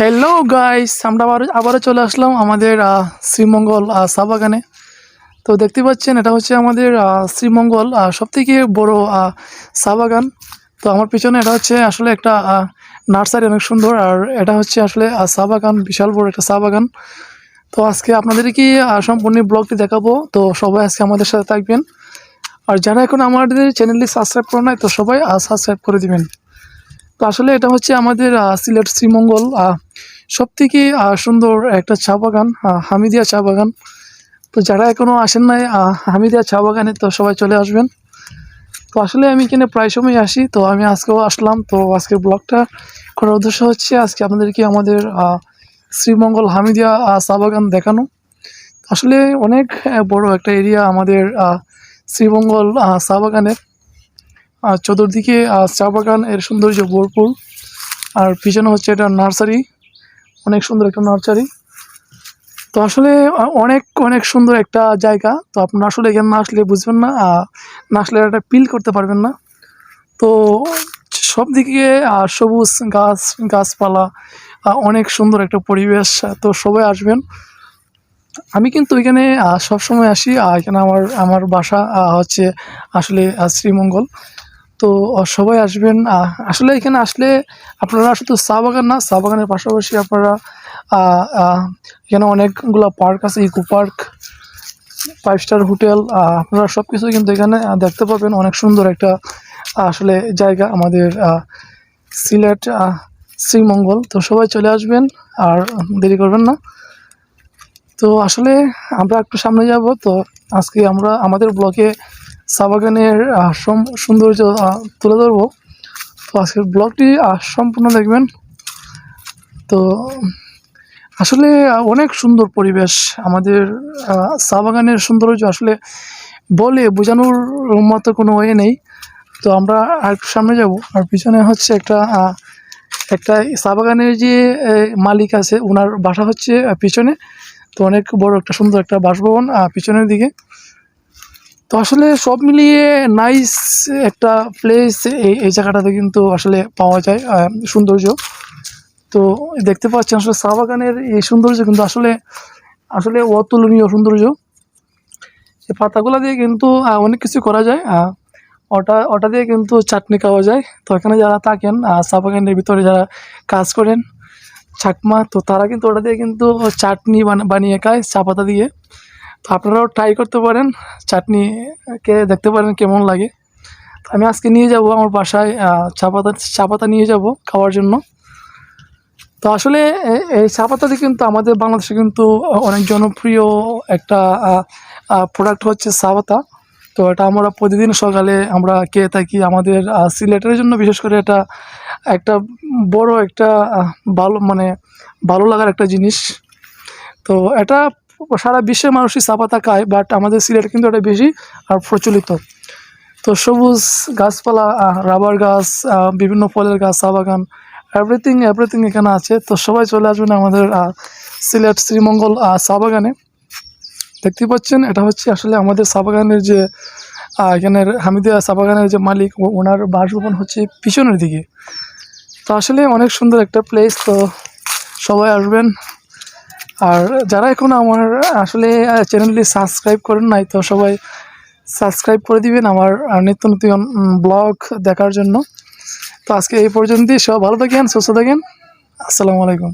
Hello guys আমরা আবার আবারও চলে আসলাম আমাদের শ্রীমঙ্গল আহ, চা বাগানে তো দেখতে পাচ্ছেন এটা হচ্ছে আমাদের শ্রীমঙ্গল সব থেকে বড় আহ, চা বাগান তো আমার পিছনে এটা হচ্ছে আসলে একটা নার্সারি অনেক সুন্দর আর এটা হচ্ছে আসলে আহ, চা বাগান বিশাল বড় একটা চা বাগান তো আজকে আপনাদেরকে সম্পূর্ণ ব্লগটি দেখাবো। তো সবাই আজকে আমাদের সাথে থাকবেন। আর যারা এখন আমাদের চ্যানেলটি সাবস্ক্রাইব করে নাই তো সবাই সাবস্ক্রাইব করে দিবেন। তো আসলে এটা হচ্ছে আমাদের সিলেট শ্রীমঙ্গল সব থেকে সুন্দর একটা চা বাগান হামিদিয়া চা বাগান। তো যারা এখনও আসেন নাই হামিদিয়া চা বাগানে তো সবাই চলে আসবেন। তো আসলে আমি এখানে প্রায় সময় আসি, তো আমি আজকেও আসলাম। তো আজকের ব্লগটা করার উদ্দেশ্য হচ্ছে আজকে আপনাদেরকে আমাদের শ্রীমঙ্গল হামিদিয়া চা বাগান দেখানো। আসলে অনেক বড় একটা এরিয়া আমাদের শ্রীমঙ্গল চা বাগানের। আর চতুর্দিকে চা বাগান, এর সৌন্দর্য ভরপুর। আর পিছনে হচ্ছে এটা নার্সারি, অনেক সুন্দর একটা নার্সারি। তো আসলে অনেক অনেক সুন্দর একটা জায়গা। তো আপনারা আসলে এখানে না আসলে বুঝবেন না না আসলে এটা পিল করতে পারবেন না। তো সব দিকে সবুজ গাছ, গাছপালা অনেক সুন্দর একটা পরিবেশ, তো সবাই আসবেন। আমি কিন্তু এখানে সবসময় আসি এখানে আমার আমার বাসা হচ্ছে আসলে শ্রীমঙ্গল। তো সবাই আসবেন। আসলে এখানে আসলে আপনারা শুধু চা বাগান না, চা বাগানের পাশাপাশি আপনারা এখানে অনেকগুলো পার্ক আছে, eco park, five star hotel আপনারা সব কিছু কিন্তু এখানে দেখতে পাবেন। অনেক সুন্দর একটা আসলে জায়গা আমাদের সিলেট শ্রীমঙ্গল। তো সবাই চলে আসবেন, আর দেরি করবেন না। তো আসলে আমরা একটু সামনে যাব। তো আজকে আমরা, আমাদের ব্লগে চা বাগানের আহ, সৌন্দর্য তুলে ধরবো। তো আজকের ব্লগটি সম্পূর্ণ দেখবেন। তো আসলে অনেক সুন্দর পরিবেশ আমাদের আহ, চা বাগানের সৌন্দর্য আসলে বলে বোঝানোর মতো কোনো ওয়ে নেই। তো আমরা আর সামনে যাব। আর পিছনে হচ্ছে একটা একটা চা বাগানের যে মালিক আছে ওনার বাসা হচ্ছে পিছনে। তো অনেক বড় একটা সুন্দর একটা বাসভবন পিছনের দিকে। তো আসলে সব মিলিয়ে নাইস একটা প্লেস এই এই জায়গাটাতে কিন্তু আসলে পাওয়া যায় সৌন্দর্য। তো দেখতে পাচ্ছেন আসলে চা বাগানের এই সৌন্দর্য কিন্তু আসলে আসলে অতুলনীয় সৌন্দর্য। এই পাতাগুলো দিয়ে কিন্তু অনেক কিছু করা যায় ওটা ওটা দিয়ে কিন্তু চাটনি খাওয়া যায়। তো এখানে যারা থাকেন চা বাগানের ভিতরে যারা কাজ করেন, চাকমা, তো তারা কিন্তু ওটা দিয়ে কিন্তু চাটনি বানিয়ে খায়, চা পাতা দিয়ে। তো আপনারাও ট্রাই করতে পারেন। চাটনি কে দেখতে পারেন কেমন লাগে। তো আমি আজকে নিয়ে যাব আমার বাসায় চা পাতা চা পাতা নিয়ে যাব খাওয়ার জন্য। তো আসলে এই চা পাতাটি কিন্তু আমাদের বাংলাদেশে কিন্তু অনেক জনপ্রিয় একটা প্রোডাক্ট হচ্ছে চা পাতা। তো এটা আমরা প্রতিদিন সকালে আমরা খেয়ে থাকি আমাদের সিলেটের জন্য বিশেষ করে এটা একটা বড় একটা ভালো মানে ভালো লাগার একটা জিনিস। তো এটা সারা বিশ্বের মানুষই চা পাতা খায় বাট আমাদের সিলেট কিন্তু এটা বেশি আর প্রচলিত। তো সবুজ গাছপালা রাবার গাছ বিভিন্ন ফলের গাছ, চা বাগান এভরিথিং এভরিথিং এখানে আছে। তো সবাই চলে আসবেন আমাদের সিলেট শ্রীমঙ্গল চা বাগানে। দেখতে পাচ্ছেন, এটা হচ্ছে আসলে আমাদের চা বাগানের যে এখানের হামিদিয়া চা বাগানের যে মালিক ওনার বাসভবন হচ্ছে পিছনের দিকে। তো আসলে অনেক সুন্দর একটা প্লেস তো সবাই আসবেন। আর যারা এখন আমার আসলে চ্যানেলটি সাবস্ক্রাইব করেন নাই, তো সবাই সাবস্ক্রাইব করে দিবেন আমার নিত্য নতুন ব্লগ দেখার জন্য। তো আজকে এই পর্যন্তই সব ভালো থাকেন, সুস্থ থাকেন। আসসালামু আলাইকুম।